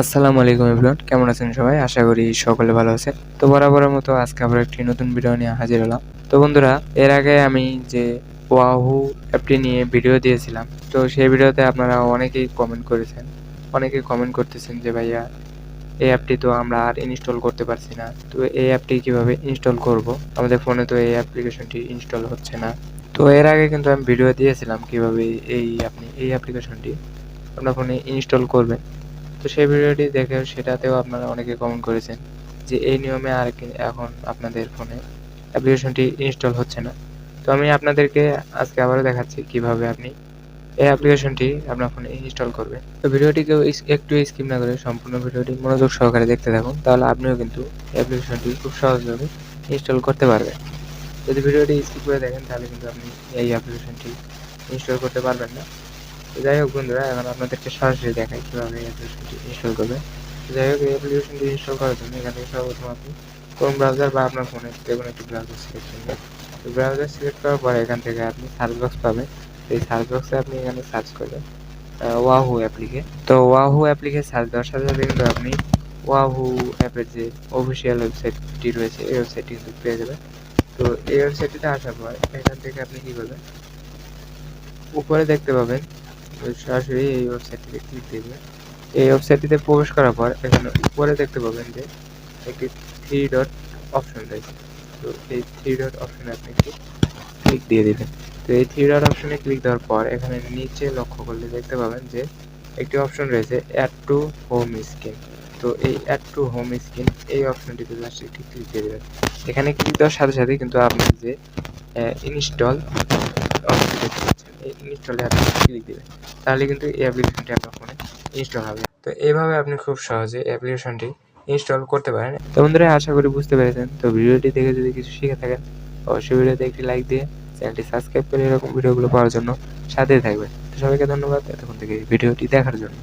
আসসালামু আলাইকুম এভরিওয়ান, কেমন আছেন সবাই? আশা করি সকলে ভালো আছেন। তো বরাবরের মতো আজকে আবার একটি নতুন ভিডিও নিয়ে হাজির হলাম। তো বন্ধুরা, এর আগে আমি যে ওয়াহু অ্যাপটি নিয়ে ভিডিও দিয়েছিলাম, তো সেই ভিডিওতে আপনারা অনেকেই কমেন্ট করেছেন। অনেকেই কমেন্ট করতেছেন যে, ভাইয়া, এই অ্যাপটি তো আমরা আর ইনস্টল করতে পারছি না। তো এই অ্যাপটি কীভাবে ইনস্টল করব? আমাদের ফোনে তো এই অ্যাপ্লিকেশনটি ইনস্টল হচ্ছে না। তো এর আগে কিন্তু আমি ভিডিও দিয়েছিলাম কীভাবে এই আপনি, এই অ্যাপ্লিকেশনটি আপনার ফোনে ইনস্টল করবেন। তো সেই ভিডিওটি দেখে সেটাতেও আপনারা অনেকে কমেন্ট করেছেন যে এই নিয়মে আর এখন আপনাদের ফোনে অ্যাপ্লিকেশনটি ইনস্টল হচ্ছে না। তো আমি আপনাদেরকে আজকে আবারও দেখাচ্ছি কীভাবে আপনি এই অ্যাপ্লিকেশনটি আপনার ফোনে ইনস্টল করবেন। তো ভিডিওটিকে একটু স্কিপ না করে সম্পূর্ণ ভিডিওটি মনোযোগ সহকারে দেখতে থাকুন, তাহলে আপনিও কিন্তু অ্যাপ্লিকেশনটি খুব সহজভাবে ইনস্টল করতে পারবেন। যদি ভিডিওটি স্কিপ করে দেখেন, তাহলে কিন্তু আপনি এই অ্যাপ্লিকেশনটি ইনস্টল করতে পারবেন না। যাই হোক বন্ধুরা, এখন আপনাদেরকে সরাসরি দেখাই কীভাবে অ্যাপ্লিকেশনটি ইনস্টল করবে। যাই হোক, এই অ্যাপ্লিকেশনটি ইনস্টল করার জন্য এখান থেকে সর্বপ্রথম আপনি কোন ব্রাউজার বা আপনার ফোনে যে কোনো একটি ব্রাউজার সিলেক্ট করবেন তো ব্রাউজার সিলেক্ট করার পরে এখান থেকে আপনি সার্চ বক্স পাবেন। এই সার্চ বক্সে আপনি এখানে সার্চ করবেন ওয়াহু অ্যাপ্লিকে তো ওয়াহু অ্যাপ্লিকে সার্চ দেওয়ার সাথে সাথে কিন্তু আপনি ওয়াহু অ্যাপের যে অফিসিয়াল ওয়েবসাইটটি রয়েছে, এই ওয়েবসাইটটি কিন্তু পেয়ে যাবেন। তো এই ওয়েবসাইটটিতে আসার পর এখান থেকে আপনি কী করবেন? উপরে দেখতে পাবেন সরাসরি এই ওয়েবসাইটটিতে ক্লিক দিবে। এই ওয়েবসাইটটিতে প্রবেশ করার পর এখানে উপরে দেখতে পাবেন যে একটি থ্রি ডট অপশন রয়েছে। তো এই থ্রি ডট অপশনে আপনি একটি ক্লিক দিয়ে দিবেন। তো এই থ্রি ডট অপশনে ক্লিক দেওয়ার পর এখানে নিচে লক্ষ্য করলে দেখতে পাবেন যে একটি অপশন রয়েছে অ্যাড টু হোম স্ক্রিন তো এই অ্যাড টু হোম স্ক্রিন এই অপশনটিতে জাস্ট একটি ক্লিক দিয়ে দেবেন। এখানে ক্লিক দেওয়ার সাথে সাথে কিন্তু আপনার যে ইনস্টল অপশন দেখতে পাচ্ছেন। ইনস্টলে আপনি ক্লিক দেবেন তাহলে কিন্তু এই অ্যাপ্লিকেশনটি আপনার ফোনে ইনস্টল হবে। তো এইভাবে আপনি খুব সহজে অ্যাপ্লিকেশনটি ইনস্টল করতে পারেন। তো বন্ধুরা, আশা করি বুঝতে পেরেছেন। তো ভিডিওটি দেখে যদি কিছু শিখে থাকেন, অবশ্যই ভিডিওতে একটি লাইক দিয়ে চ্যানেলটি সাবস্ক্রাইব করে এরকম ভিডিওগুলো পাওয়ার জন্য সাথে থাকবেন। তো সবাইকে ধন্যবাদ এতক্ষণ থেকে ভিডিওটি দেখার জন্য।